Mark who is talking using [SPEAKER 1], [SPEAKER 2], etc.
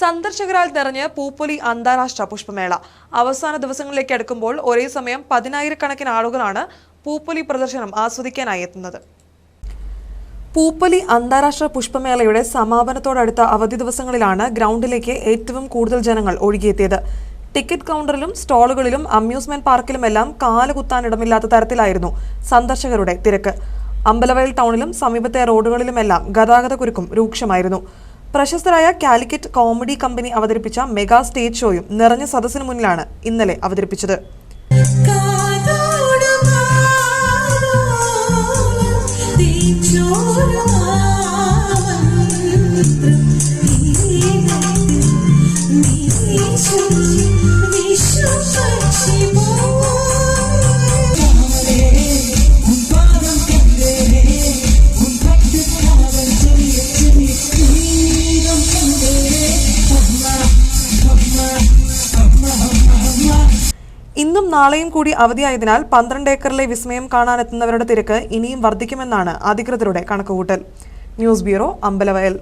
[SPEAKER 1] സന്ദർശകരാൽ നിറഞ്ഞ് പൂപ്പൊലി അന്താരാഷ്ട്ര പുഷ്പമേള. അവസാന ദിവസങ്ങളിലേക്ക് അടുക്കുമ്പോൾ ഒരേ സമയം പതിനായിരക്കണക്കിന് ആളുകളാണ് പൂപ്പൊലി പ്രദർശനം ആസ്വദിക്കാനായി എത്തുന്നത്. പൂപ്പൊലി അന്താരാഷ്ട്ര പുഷ്പമേളയുടെ സമാപനത്തോടടുത്ത അവധി ദിവസങ്ങളിലാണ് ഗ്രൗണ്ടിലേക്ക് ഏറ്റവും കൂടുതൽ ജനങ്ങൾ ഒഴുകിയെത്തിയത്. ടിക്കറ്റ് കൗണ്ടറിലും സ്റ്റാളുകളിലും അമ്യൂസ്മെന്റ് പാർക്കിലുമെല്ലാം കാലുകുത്താനിടമില്ലാത്ത തരത്തിലായിരുന്നു സന്ദർശകരുടെ തിരക്ക്. അമ്പലവയൽ ടൗണിലും സമീപത്തെ റോഡുകളിലുമെല്ലാം ഗതാഗതക്കുരുക്കും രൂക്ഷമായിരുന്നു. പ്രശസ്തരായ കാലിക്കറ്റ് കോമഡി കമ്പനി അവതരിപ്പിച്ച മെഗാ സ്റ്റേജ് ഷോയും നിറഞ്ഞ സദസ്സിന് മുന്നിലാണ് ഇന്നലെ അവതരിപ്പിച്ചത്. ഇന്നും നാളെയും കൂടി അവധിയായതിനാൽ പന്ത്രണ്ട് ഏക്കറിലെ വിസ്മയം കാണാനെത്തുന്നവരുടെ തിരക്ക് ഇനിയും വർദ്ധിക്കുമെന്നാണ് അധികൃതരുടെ കണക്കുകൂട്ടൽ. News bureau Ambalavayal.